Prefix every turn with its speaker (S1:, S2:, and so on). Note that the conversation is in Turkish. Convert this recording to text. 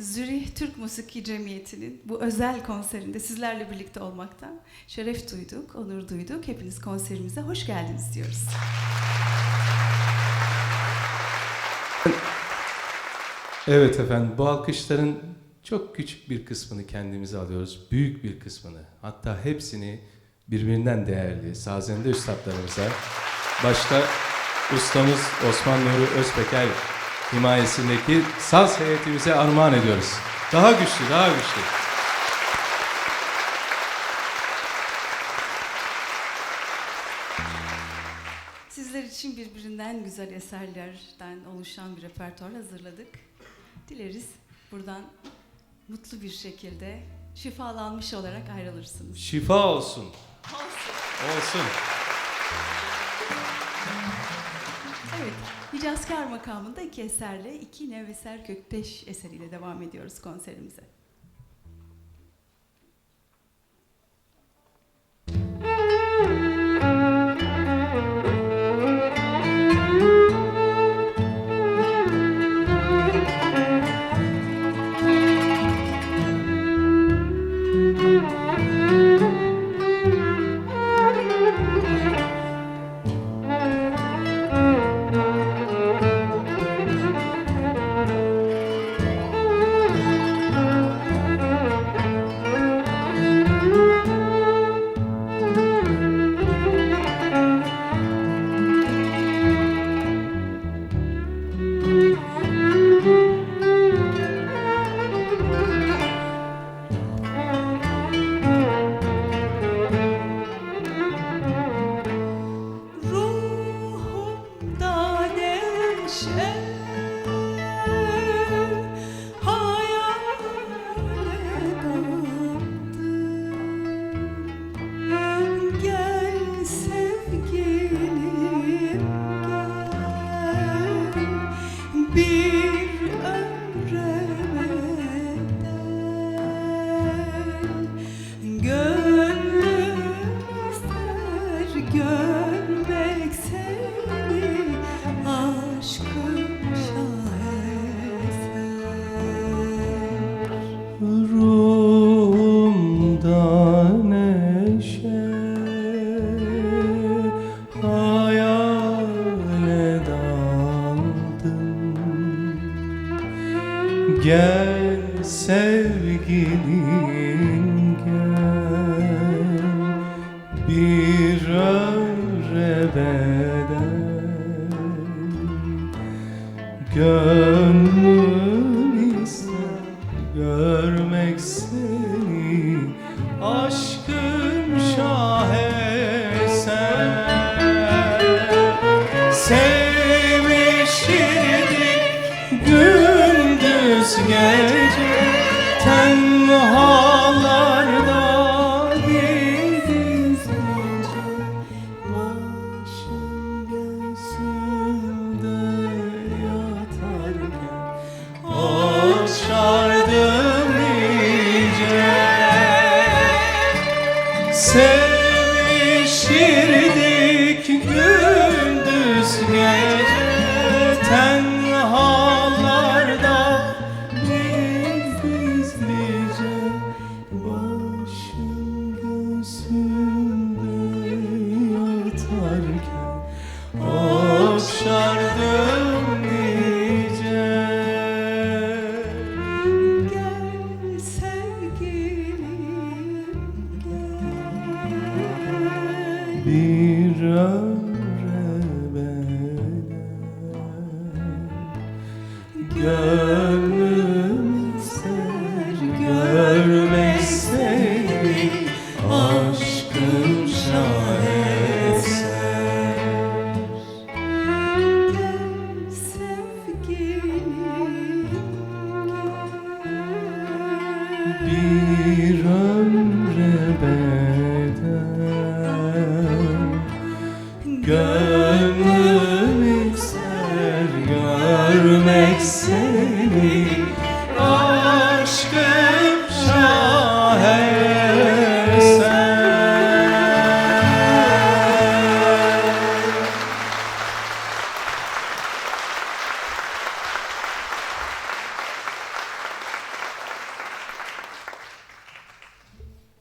S1: Zürih Türk Musiki Cemiyeti'nin bu özel konserinde sizlerle birlikte olmaktan şeref duyduk, onur duyduk. Hepiniz konserimize hoş geldiniz diyoruz.
S2: Evet efendim bu alkışların çok küçük bir kısmını kendimize alıyoruz. Büyük bir kısmını hatta hepsini birbirinden değerli sazende üstadlarımıza başta ustamız Osman Nuri Özpeker himayesindeki saz heyetimize armağan ediyoruz. Daha güçlü, daha güçlü.
S1: Sizler için birbirinden güzel eserlerden oluşan bir repertuar hazırladık. Dileriz buradan mutlu bir şekilde şifalanmış olarak ayrılırsınız.
S2: Şifa olsun. Olsun.
S1: Evet, Hicazkar makamında iki eserle, iki Neveser Kökteş eseriyle devam ediyoruz konserimize.
S3: Neşe
S2: Ruhumda neşe hayale Gel sevgilim gel Bir ömre bedel. Gönlüm ister görmek seni Aşkım şaheser Sevmişirdik gündüz gece Sevişirdik gündüz gece. Tenhalarda Bir ömre Gönlüm ister görmek seni Aşk